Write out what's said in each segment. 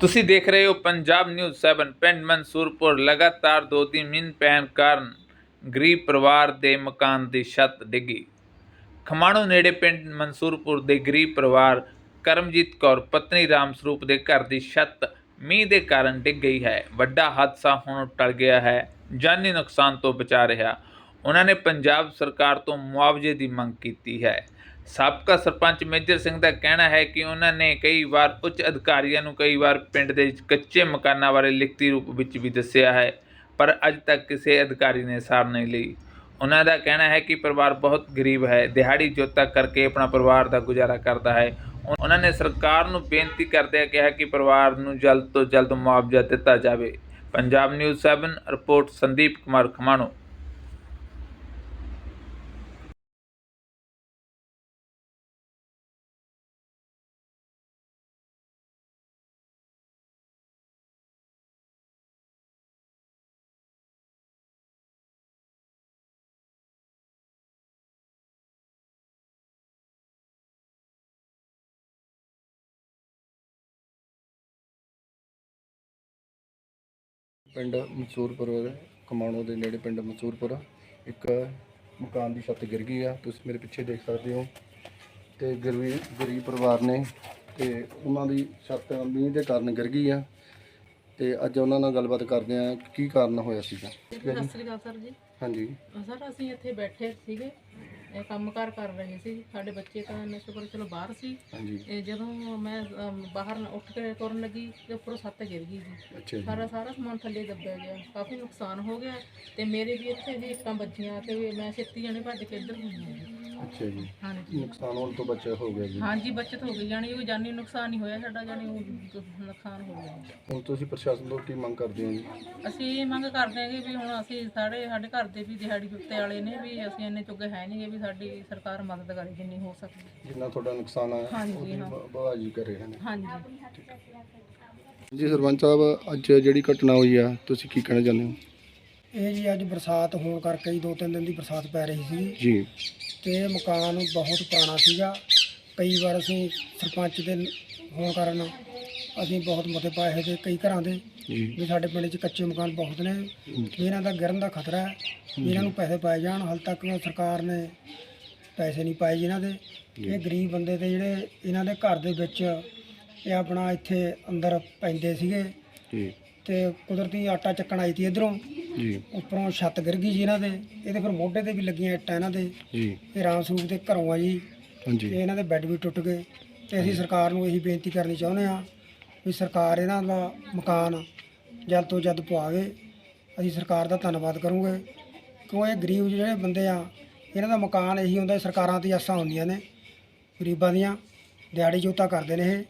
ਤੁਸੀਂ ਦੇਖ ਰਹੇ ਹੋ ਪੰਜਾਬ ਨਿਊਜ਼ 7 ਪਿੰਡ ਮਨਸੂਰਪੁਰ, ਲਗਾਤਾਰ ਦੋ ਦਿਨ ਮੀਂਹ ਪੈਣ ਕਾਰਨ ਗਰੀਬ ਪਰਿਵਾਰ ਦੇ ਮਕਾਨ ਦੀ ਛੱਤ ਡਿੱਗੀ। ਖਮਾਣੋ ਨੇੜੇ ਪਿੰਡ ਮਨਸੂਰਪੁਰ ਦੇ ਗਰੀਬ ਪਰਿਵਾਰ ਕਰਮਜੀਤ ਕੌਰ, ਪਤਨੀ ਰਾਮ ਸਰੂਪ ਦੇ ਘਰ ਦੀ ਛੱਤ ਮੀਂਹ ਦੇ ਕਾਰਨ ਡਿੱਗ ਗਈ ਹੈ। ਵੱਡਾ ਹਾਦਸਾ ਹੁਣ ਟਲ ਗਿਆ ਹੈ, ਜਾਨੀ ਨੁਕਸਾਨ ਤੋਂ ਬਚਾ ਰਿਹਾ। ਉਹਨਾਂ ਨੇ ਪੰਜਾਬ ਸਰਕਾਰ ਤੋਂ ਮੁਆਵਜ਼ੇ ਦੀ ਮੰਗ ਕੀਤੀ ਹੈ। ਸਾਬਕਾ ਸਰਪੰਚ ਮੇਜਰ ਸਿੰਘ ਦਾ ਕਹਿਣਾ ਹੈ ਕਿ ਉਹਨਾਂ ਨੇ ਕਈ ਵਾਰ ਉੱਚ ਅਧਿਕਾਰੀਆਂ ਨੂੰ ਕਈ ਵਾਰ ਪਿੰਡ ਦੇ ਕੱਚੇ ਮਕਾਨਾਂ ਬਾਰੇ ਲਿਖਤੀ ਰੂਪ ਵਿੱਚ ਵੀ ਦੱਸਿਆ ਹੈ, ਪਰ ਅੱਜ ਤੱਕ ਕਿਸੇ ਅਧਿਕਾਰੀ ਨੇ ਸਾਰ ਨਹੀਂ ਲਈ। ਉਹਨਾਂ ਦਾ ਕਹਿਣਾ ਹੈ ਕਿ ਪਰਿਵਾਰ ਬਹੁਤ ਗਰੀਬ ਹੈ, ਦਿਹਾੜੀ ਜੋਤਾ ਕਰਕੇ ਆਪਣਾ ਪਰਿਵਾਰ ਦਾ ਗੁਜ਼ਾਰਾ ਕਰਦਾ ਹੈ। ਉਹਨਾਂ ਨੇ ਸਰਕਾਰ ਨੂੰ ਬੇਨਤੀ ਕਰਦਿਆਂ ਕਿਹਾ ਕਿ ਪਰਿਵਾਰ ਨੂੰ ਜਲਦ ਤੋਂ ਜਲਦ ਮੁਆਵਜ਼ਾ ਦਿੱਤਾ ਜਾਵੇ। Punjab news 7 report Sandeep Kumar Khamano. ਪਿੰਡ ਮਨਸੂਰਪੁਰ ਕਮਾਣੋ ਦੇ ਨੇੜੇ ਪਿੰਡ ਮਨਸੂਰਪੁਰ। ਇੱਕ ਮਕਾਨ ਦੀ ਛੱਤ ਗਿਰ ਗਈ ਆ ਤੁਸੀਂ ਮੇਰੇ ਪਿੱਛੇ ਦੇਖ ਸਕਦੇ ਹੋ। ਤੇ ਗਰੀਬ ਗਰੀਬ ਪਰਿਵਾਰ ਨੇ ਤੇ ਉਹਨਾਂ ਦੀ ਛੱਤ ਮੀਂਹ ਦੇ ਕਾਰਨ ਗਿਰ ਗਈ ਆ। ਤੇ ਅੱਜ ਉਹਨਾਂ ਨਾਲ ਗੱਲਬਾਤ ਕਰਦੇ ਆ ਕਿ ਕਾਰਨ ਹੋਇਆ ਸੀਗਾ? ਸਤਿ ਸ੍ਰੀ ਅਕਾਲ ਸਰ ਜੀ। ਹਾਂਜੀ। ਸਰ ਅਸੀਂ ਇੱਥੇ ਬੈਠੇ ਸੀਗੇ। ਇਹ ਕੰਮਕਾਰ ਕਰ ਰਹੇ ਸੀ। ਸਾਡੇ ਬੱਚੇ ਤਾਂ ਇੰਨੇ ਸ਼ੁਕਰ ਚਲੋ ਬਾਹਰ ਸੀ। ਹਾਂਜੀ। ਇਹ ਜਦੋਂ ਮੈਂ ਅਮ, ਬਾਹਰ ਨਾ ਉੱਠ ਕੇ ਤੁਰਨ ਲੱਗੀ ਤੇ ਉੱਪਰੋਂ ਛੱਤ ਗਿਰ ਗਈ ਜੀ ਅੱਛਾ ਜੀ। ਸਾਰਾ ਸਾਰਾ ਸਮਾਨ ਥੱਲੇ ਦੱਬਿਆ ਗਿਆ। ਕਾਫੀ ਨੁਕਸਾਨ ਹੋ ਗਿਆ ਤੇ ਮੇਰੇ ਵੀ ਇੱਥੇ ਵੀ ਇੱਟਾਂ ਵੱਜੀਆਂ ਤੇ ਮੈਂ ਛੇਤੀ ਜਣੇ ਭੱਜ ਕੇ ਇੱਧਰ ਨੂੰ ਆਈ। ਅੱਛਾ ਜੀ। ਹਾਂਜੀ। ਨੁਕਸਾਨ ਹੋਣ ਤੋਂ ਬਚਿਆ ਹੋ ਗਿਆ ਜੀ। ਹਾਂਜੀ ਬਚਤ ਹੋ ਗਈ ਜਾਨੀ ਉਹ ਜਾਨੀ ਨੁਕਸਾਨ ਨਹੀਂ ਹੋਇਆ ਸਾਡਾ ਜਾਨੀ ਉਹ ਨੁਕਸਾਨ ਹੋ ਗਿਆ। ਹੁਣ ਤੁਸੀਂ ਪ੍ਰਸ਼ਾਸਨ ਤੋਂ ਕੀ ਮੰਗ ਕਰਦੇ ਹੋ ਜੀ? ਅਸੀਂ ਇਹ ਮੰਗ ਕਰਦੇ ਹਾਂ ਕਿ ਵੀ ਹੁਣ ਅਸੀਂ ਸਾਡੇ ਸਾਡੇ ਘਰ ਦੇ ਵੀ ਦਿਹਾੜੀ ਜੁੱਤੇ ਵਾਲੇ ਨੇ ਵੀ ਅਸੀਂ ਇੰਨੇ ਚੁੱਕੇ ਹੈ ਨਹੀਂ ਵੀ ਸਾਡੀ ਸਰਕਾਰ ਮਦਦ ਕਰੇ ਜਿੰਨੀ ਹੋ ਸਕਦੀ ਜਿੰਨਾ ਤੁਹਾਡਾ ਨੁਕਸਾਨ ਆ ਹਾਂਜੀ, ਉਹਦੀ ਹਾਂ। ਬਾਜੀ ਕਰ ਰਹੇ ਨੇ। ਹਾਂਜੀ। ਜੀ ਸਰਪੰਚ ਸਾਹਿਬ ਅੱਜ ਜਿਹੜੀ ਘਟਨਾ ਹੋਈ ਆ ਤੁਸੀਂ ਕੀ ਕਹਿਣਾ ਚਾਹੁੰਦੇ ਹੋ? ਇਹ ਜੀ ਅੱਜ ਬਰਸਾਤ ਹੋਣ ਕਰਕੇ ਹੀ ਦੋ ਤਿੰਨ ਦਿਨ ਦੀ ਬਰਸਾਤ ਪੈ ਰਹੀ ਸੀ। ਜੀ। ਤੇ ਇਹ ਮਕਾਨ ਬਹੁਤ ਪੁਰਾਣਾ ਸੀਗਾ। ਕਈ ਵਾਰ ਅਸੀਂ ਸਰਪੰਚ ਦੇ ਹੋਣ ਕਾਰਨ ਅਸੀਂ ਬਹੁਤ ਮਤੇ ਪਾਏ ਹੋਏ ਤੇ ਕਈ ਘਰਾਂ ਦੇ। ਵੀ ਸਾਡੇ ਪਿੰਡ 'ਚ ਕੱਚੇ ਮਕਾਨ ਬਹੁਤ ਨੇ। ਵੀ ਇਹਨਾਂ ਦਾ ਗਿਰਨ ਦਾ ਖਤਰਾ ਹੈ। ਵੀ ਇਹਨਾਂ ਨੂੰ ਪੈਸੇ ਪਾਏ ਜਾਣ। ਹਾਲ ਤੱਕ ਸਰਕਾਰ ਨੇ ਪੈਸੇ ਨਹੀਂ ਪਾਏ ਜੀ ਇਹਨਾਂ ਦੇ। ਇਹ ਗਰੀਬ ਬੰਦੇ ਤੇ ਜਿਹੜੇ ਇਹਨਾਂ ਦੇ ਘਰ ਦੇ ਵਿੱਚ ਇਹ ਆਪਣਾ ਇੱਥੇ ਅੰਦਰ ਪੈਂਦੇ ਸੀਗੇ। ਤੇ ਕੁਦਰਤੀ ਆਟਾ ਚੱਕਣ ਆਈ ਸੀ ਇਧਰੋਂ। ਜੀ। ਉੱਪਰੋਂ ਛੱਤ ਗਿਰ ਗਈ ਜੀ ਇਹਨਾਂ ਦੇ। ਇਹਦੇ ਫਿਰ ਮੋਢੇ ਤੇ ਵੀ ਲੱਗੀਆਂ ਇੱਟਾਂ ਇਹਨਾਂ ਦੇ। ਜੀ। ਇਹ ਰਾਮ ਸਰੂਪ ਦੇ ਘਰੋਂ ਆ ਜੀ। ਤੇ ਹਾਂਜੀ ਇਹਨਾਂ ਦੇ ਬੈੱਡ ਵੀ ਟੁੱਟ ਗਏ। ਤੇ ਅਸੀਂ ਸਰਕਾਰ ਨੂੰ ਇਹੀ ਬੇਨਤੀ ਕਰਨੀ ਚਾਹੁੰਦੇ ਆ ਵੀ ਸਰਕਾਰ ਇਹਨਾਂ ਦਾ ਮਕਾਨ ਜਲਦ ਤੋਂ ਜਲਦ ਪਵਾਵੇ। ਅਸੀਂ ਸਰਕਾਰ ਦਾ ਧੰਨਵਾਦ ਕਰੂੰਗੇ। ਕਿਉਂ ਇਹ ਗਰੀਬ ਜਿਹੜੇ ਬੰਦੇ ਆ ਇਹਨਾਂ ਦਾ ਮਕਾਨ ਇਹੀ ਹੁੰਦਾ ਸਰਕਾਰਾਂ ਦੀ ਆਸਾਂ ਹੁੰਦੀਆਂ ਨੇ। ਗਰੀਬਾਂ ਦੀਆਂ ਦਿਹਾੜੀ ਜੋਤਾ ਕਰਦੇ ਨੇ ਇਹ।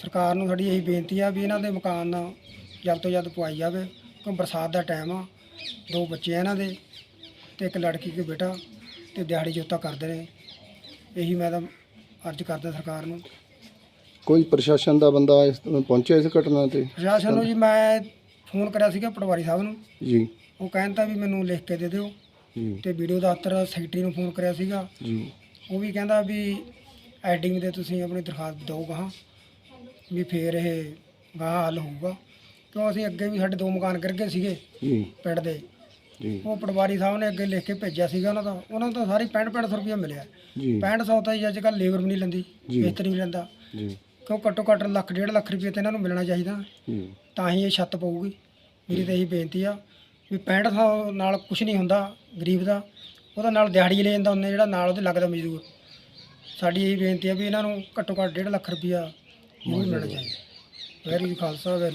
ਸਰਕਾਰ ਨੂੰ ਸਾਡੀ ਇਹੀ ਬੇਨਤੀ ਆ ਵੀ ਇਹਨਾਂ ਦੇ ਮਕਾਨ ਜਲਦ ਤੋਂ ਜਲਦ ਪਵਾਈ ਜਾਵੇ। ਕਿਉਂ ਬਰਸਾਤ ਦਾ ਟਾਈਮ ਆ ਦੋ ਬੱਚੇ ਆ ਇਹਨਾਂ ਦੇ ਤੇ ਇੱਕ ਲੜਕੀ ਕੇ ਬੇਟਾ ਤੇ ਦਿਹਾੜੀ ਜੋਤਾ ਕਰਦੇ ਨੇ। ਇਹੀ ਮੈਂ ਤਾਂ ਅਰਜ਼ ਕਰਦਾ ਸਰਕਾਰ ਨੂੰ। ਕੋਈ ਪ੍ਰਸ਼ਾਸਨ ਦਾ ਬੰਦਾ ਇਸ ਪਹੁੰਚਿਆ ਇਸ ਘਟਨਾ ਤੇ? ਪ੍ਰਸ਼ਾਸਨ ਨੂੰ ਜੀ ਮੈਂ ਫੋਨ ਕਰਿਆ ਸੀਗਾ ਪਟਵਾਰੀ ਸਾਹਿਬ ਨੂੰ। ਜੀ। ਉਹ ਕਹਿੰਦਾ ਵੀ ਮੈਨੂੰ ਲਿਖ ਕੇ ਦੇ ਦਿਓ। ਜੀ। ਤੇ ਵੀਡੀਓ ਦਫ਼ਤਰ ਸੈਕਟਰੀ ਨੂੰ ਫੋਨ ਕਰਿਆ ਸੀਗਾ। ਜੀ। ਉਹ ਵੀ ਕਹਿੰਦਾ ਵੀ ਐਡਿੰਗ ਦੇ ਤੁਸੀਂ ਆਪਣੀ ਦਰਖਾਸਤ ਦਿਓ ਗਾਹਾਂ ਵੀ ਫੇਰ ਇਹ ਗਾਹਾਂ ਹੱਲ ਹੋਊਗਾ। ਕਿਉਂ ਅਸੀਂ ਅੱਗੇ ਵੀ ਸਾਡੇ ਦੋ ਮਕਾਨ ਗਿਰ ਗਏ ਸੀਗੇ ਜੀ। ਪਿੰਡ ਦੇ। ਜੀ। ਉਹ ਪਟਵਾਰੀ ਸਾਹਿਬ ਨੇ ਅੱਗੇ ਲਿਖ ਕੇ ਭੇਜਿਆ ਸੀਗਾ ਉਹਨਾਂ ਦਾ ਉਹਨਾਂ ਨੂੰ ਤਾਂ ਸਾਰੀ 65 65 ਰੁਪਏ ਮਿਲਿਆ। ਜੀ। 6500 ਤਾਂ ਜੀ ਅੱਜ ਕੱਲ੍ਹ ਲੇਬਰ ਵੀ ਨਹੀਂ ਲੈਂਦੀ ਜੀ। ਮਿਸਤਰੀ ਵੀ ਲੈਂਦਾ। ਜੀ। ਕਿਉਂ ਘੱਟੋ ਘੱਟ ਲੱਖ ਡੇਢ ਲੱਖ ਰੁਪਏ ਤੇ ਇਹਨਾਂ ਨੂੰ ਮਿਲਣਾ ਚਾਹੀਦਾ। ਜੀ। ਤਾਂ ਹੀ ਇਹ ਛੱਤ ਪਊਗੀ। ਮੇਰੀ ਤਾਂ ਇਹੀ ਬੇਨਤੀ ਆ ਵੀ 6500 ਨਾਲ ਕੁਝ ਨਹੀਂ ਹੁੰਦਾ ਗਰੀਬ ਦਾ। ਉਹਦਾ ਨਾਲ ਦਿਹਾੜੀ ਲੈ ਜਾਂਦਾ ਉਹਨੇ ਜਿਹੜਾ ਨਾਲ ਉਹਦੇ ਲੱਗਦਾ ਮਜ਼ਦੂਰ। ਸਾਡੀ ਇਹੀ ਬੇਨਤੀ ਆ ਵੀ ਇਹਨਾਂ ਨੂੰ ਘੱਟੋ ਘੱਟ ਡੇਢ ਲੱਖ ਰੁਪਇਆ ਜ਼ਰੂਰ ਮਿਲਣਾ ਚਾਹੀਦਾ। Very Khalsa very